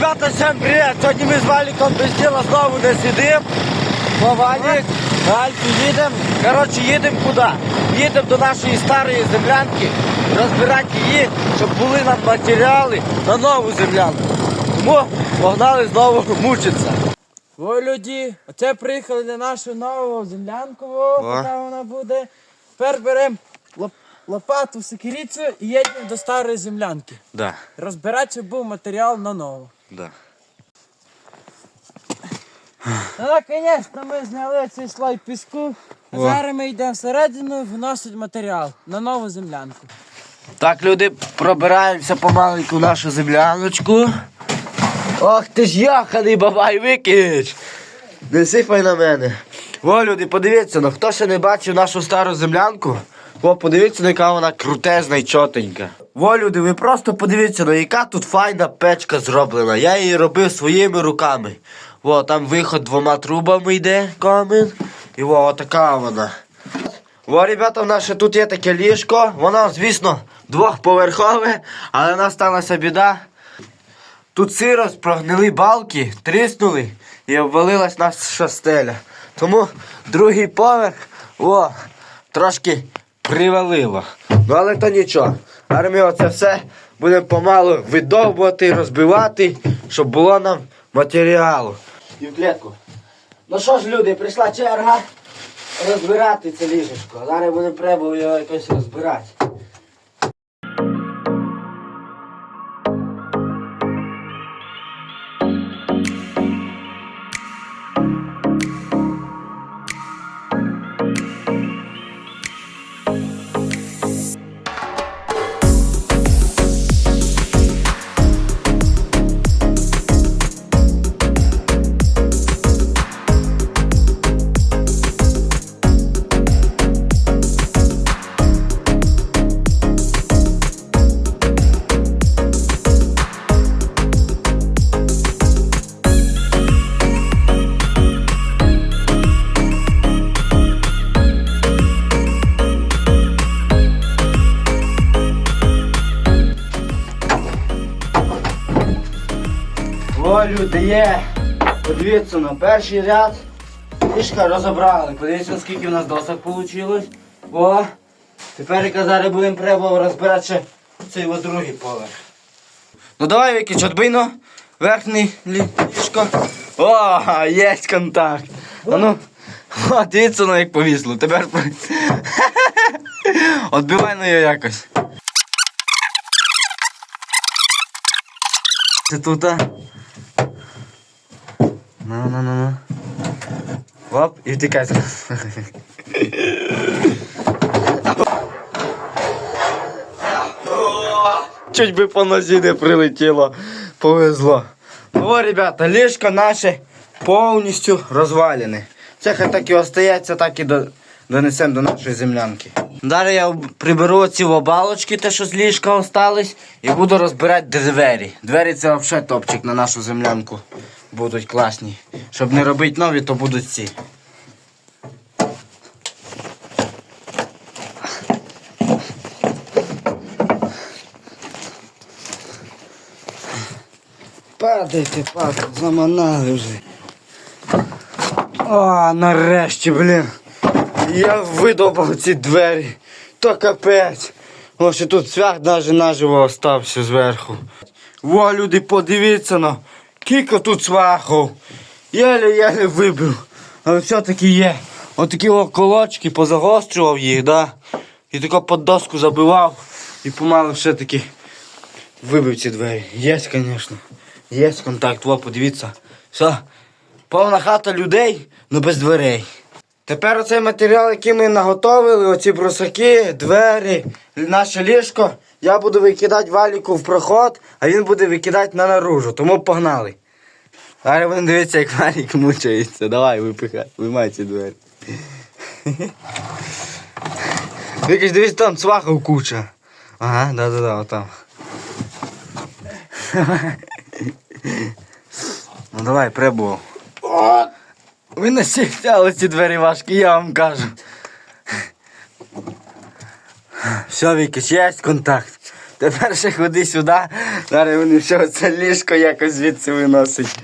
Ребята, всем привет! Сьогодні ми з Валіком без діла знову не сидим. Бо Валік, Вальку їдемо. Коротше, їдемо куди? Їдемо до нашої старої землянки, розбирати її, щоб були нам матеріали на нову землянку. Тому погнали знову мучитися. Ой, люди, оце приїхали на нашу нову землянку, о, така вона буде. Тепер беремо лоп- лопату, секірицю і їдемо до старої землянки. Да, Розбирати, був матеріал на нову. Да. Ну, звісно, ми зняли цей слой піску. А О. зараз ми йдемо всередину вносити матеріал на нову землянку. Так, люди, пробираємося помаленьку в нашу земляночку. Ох ти ж яханий бабай, викич! Не сипай на мене. О, люди, подивіться, ну хто ще не бачив нашу стару землянку? О, подивіться, ну, яка вона крутезна і чотенька. О, люди, ви просто подивіться, ну яка тут файна печка зроблена. Я її робив своїми руками. О, там виход двома трубами йде камінь. І о, така вона. О, ребята, в нас ще тут є таке ліжко. Воно, звісно, двохповерхове, але нас сталася біда. Тут сиро прогнили балки, тріснули і обвалилась наша стеля. Тому другий поверх о, трошки привалило. Ну але то нічого. Армію це все будемо помалу видовбувати, розбивати, щоб було нам матеріалу. І в клітку. Ну що ж, люди, прийшла черга розбирати це ліжечко. Зараз будемо треба його якось розбирати. О, є. Подивіться на перший ряд. Ліжка розібрали. Подивіться, скільки в нас досок вийшло. О, тепер зараз будемо треба розбирати ще цей от другий поверх. Ну давай, Вікіч, отбийно. Верхній лі- ліжко. О, є контакт. А ну, о, дивіться, ну як повісло. Тепер. Отбивай на його якось. Це тут, а? Ну, ну, ну, ну. Оп, і втікай. Чуть би по нозі не прилетіло. Повезло. Ну, о, ребята, ліжко наше повністю розвалене. Це хай так і остається, так і до... донесемо до нашої землянки. Далі я приберу ці обалочки, те, що з ліжка остались, і буду розбирати двері. Двері це взагалі топчик на нашу землянку. Будуть класні. Щоб не робити нові, то будуть ці. Падайте, падайте, заманали вже. О, нарешті, блін. Я видобав ці двері. То капець. О, тут цвях навіть наживо остався зверху. Во, люди, подивіться на. Кілька тут цвахов. Єле-єле вибив. Але все-таки є. Отакі о колочки, позагострював їх, да? І тако під доску забивав. І помалу все-таки вибив ці двері. Є, звісно. Є контакт, во, подивіться. Все. Повна хата людей, але без дверей. Тепер оцей матеріал, який ми наготовили, оці брусаки, двері, наше ліжко, я буду викидати валіку в проход, а він буде викидати на наружу. Тому погнали. Зараз будемо дивитися, як валік мучається. Давай, випихай, виймай ці двері. Викиш, дивись, там цвахов куча. Ага, да-да-да, отам. Ну давай, прибув. Ви не стягли ці двері важкі, я вам кажу. Все, Вікіч, є контакт. Тепер ще ходи сюди. Зараз вони все це ліжко якось звідси виносить.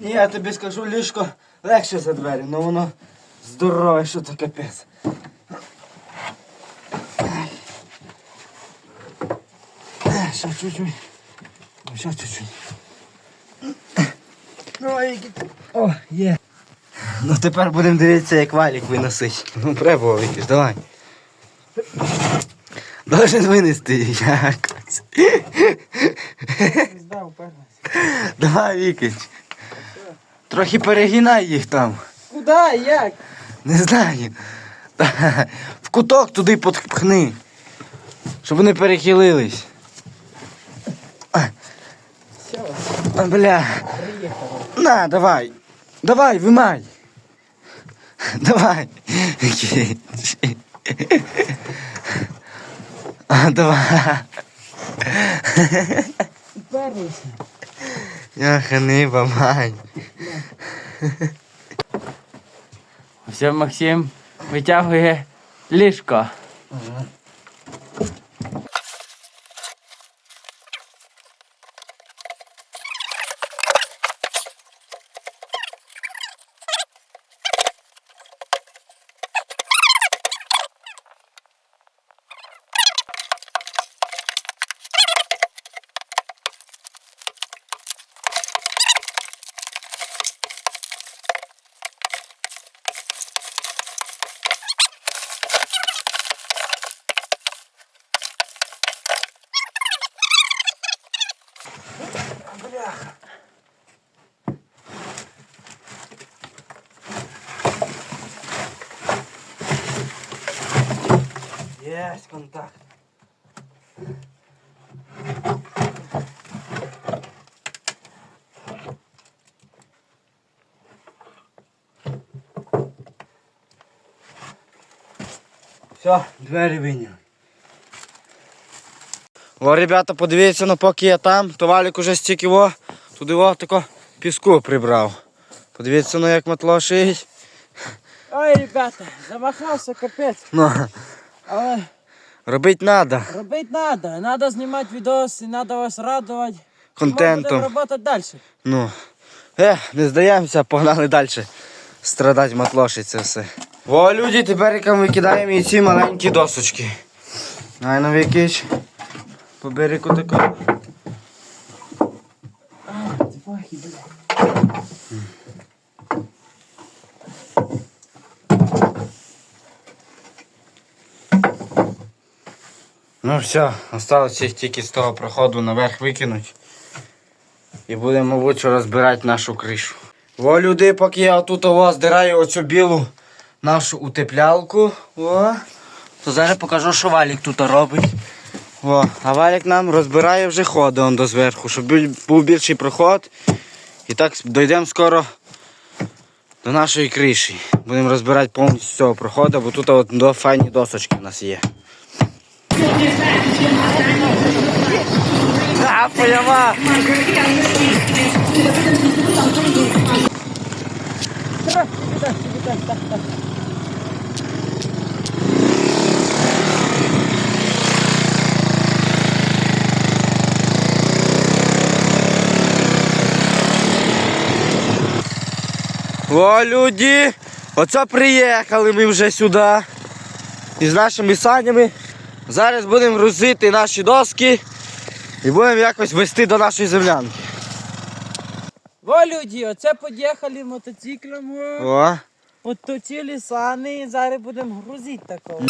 Я тобі скажу, ліжко легше за двері, але воно здорове, що то капець. Е, Ще чуть-чуть. Ще чуть-чуть. Ой, О, є. Ну тепер будемо дивитися, як валік виносить. Ну, треба якийсь, давай. Должен винести якось. Пізда уперлась. Давай, Вікич. Трохи перегинай їх там. Куда? Як? Не знаю. Та, В куток туди подпхни. Щоб вони перехилились. А, Бля. На, давай. Давай, вимай. Давай. А, давай. Уперлися. Яха, не бамай. Все, Максим витягує ліжко. Єсть контакт. Все, двері виняв. О, ребята, подивіться, ну поки я там, то валік уже стільки во, туди во тако піску прибрав. Подивіться, ну як матлошить. Ой, ребята, замахався капець. Ну, Але робить надо. робити треба. Треба знімати відоси, треба вас радувати. Контентом. Ми будемо працювати далі. Ну, е, не здаємося, погнали далі. Страдать матлоші це все. Во, люди, тепер ми викидаємо і ці маленькі досочки. Ай, якийсь. По берегу бля. Ну все, осталось тільки з того проходу наверх викинути. І будемо, мабуть, розбирати нашу кришу. Во, люди, поки я отут ово здираю оцю білу нашу утеплялку. О, то зараз покажу, що валік тут робить. О, а валік нам розбирає вже ходи он до зверху, щоб був більший проход. І так дійдемо скоро до нашої криші. Будемо розбирати повністю цього проходу, бо тут от до файні досочки в нас є. А, поява! О, люди! Оце приїхали ми вже сюди. Із нашими санями. Зараз будемо грузити наші доски і будемо якось вести до нашої землянки. Во, люди, оце під'їхали мотоциклом. о. От сани і зараз будемо грузити такого.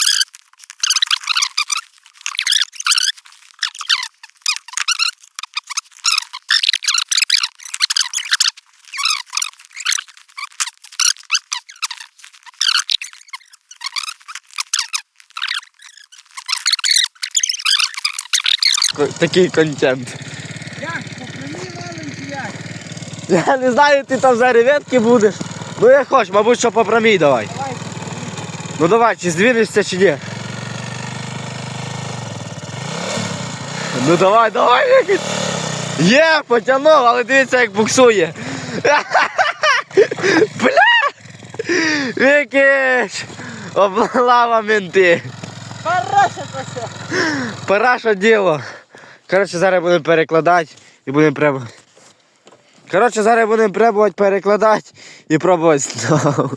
Такий контент. Як? Я не знаю, ти там зараз ветки будеш. Ну як хочеш, мабуть, що по прямій давай. Давай. Ну давай, чи здвинешся, чи ні. Ну давай, давай. Є, потягнув, але дивіться, як буксує. Бля! Викиш! Облава менти! Пора діло. Коротше, зараз будемо перекладати і будемо пробувати. Коротше, зараз будемо пробувати перекладати і пробувати знову.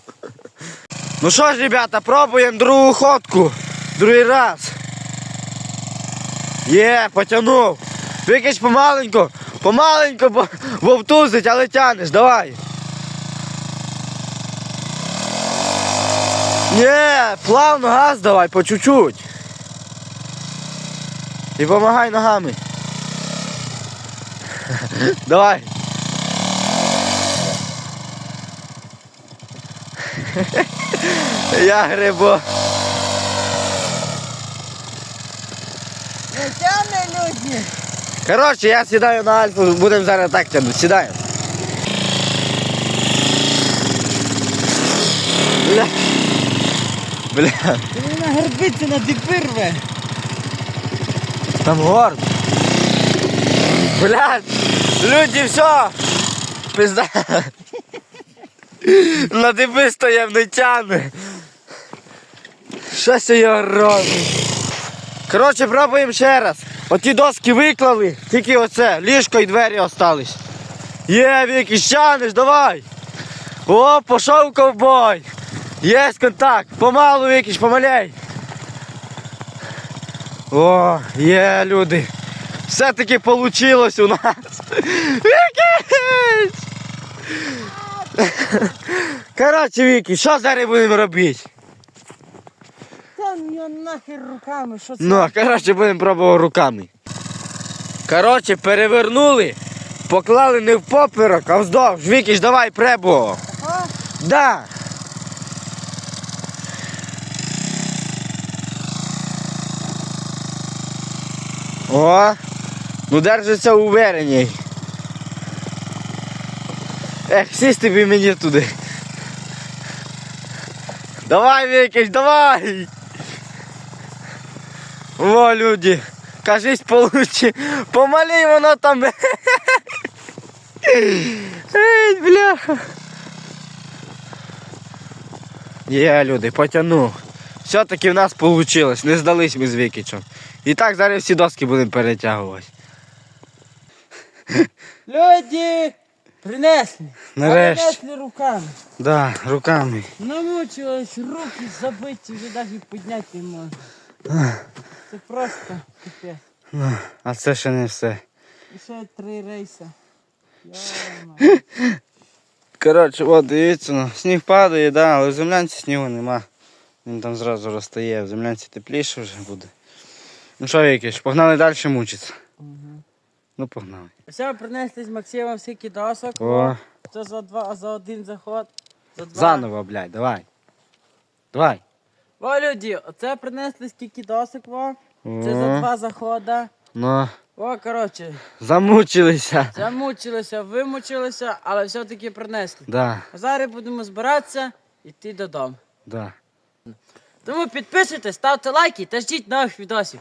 Ну що ж, ребята, пробуємо другу ходку. Другий раз. Є, потягнув. Викиш помаленьку, помаленьку, вовтузить, але тянеш, давай. Ні, плавно газ давай, по чуть-чуть. І помагай ногами. Давай. Я грибо. Тягне люди. Коротше, я сідаю на альфу, будемо зараз так тягнути. Сідаємо. Бля. Бля. Ти мене горбиться на дипирве. Там горд. Блядь, люди, все. Пизда. На тебе стояв не тяне. Щось його робить. Коротше, пробуємо ще раз. Оті доски виклали, тільки оце, ліжко і двері остались. Є, Вікі, щанеш, давай. О, пішов ковбой. Є контакт. Помалу, Вікіш, помаляй. О, є люди. Все-таки получилось у нас. Вікіч! Коротше, Вікі, що зараз будемо робити? Там його нахер руками, що це? Ну, коротше, будемо пробувати руками. Коротше, перевернули, поклали не в поперек, а вздовж. Вікіш, давай пребо. Ага. Да. О, ну держиться уверенней. Ех, сісти би мені туди. Давай, Вікіч, давай! О, люди, кажись, получи. Помалі воно там. Ей, бляха. Є, люди, потягнув. Все-таки в нас вийшло, не здались ми з Вікічем. І так зараз всі доски будемо перетягувати. Люди принесли. Нарешті. Принесли руками. Да, руками. Намучились, руки забиті, вже навіть підняти не можна. Це просто капець. Ну, а це ще не все. І ще три рейси. Коротше, от дивіться, ну, сніг падає, да, але в землянці снігу нема. Він там зразу розтає, в землянці тепліше вже буде. Ну що, Вікіш, погнали далі мучитися. Мгм. Ну погнали. Все, принесли з Максимом скільки досок. О, Це за два, за один заход. За два. заново, блядь, давай. Давай. О, люди, оце принесли скільки досок, во. Це за два захода. ну, О, коротше, замучилися. замучилися, вимучилися, але все-таки принесли. Да, А зараз будемо збиратися і йти додому. да. Тому підписуйтесь, ставте лайки та ждіть нових відосів.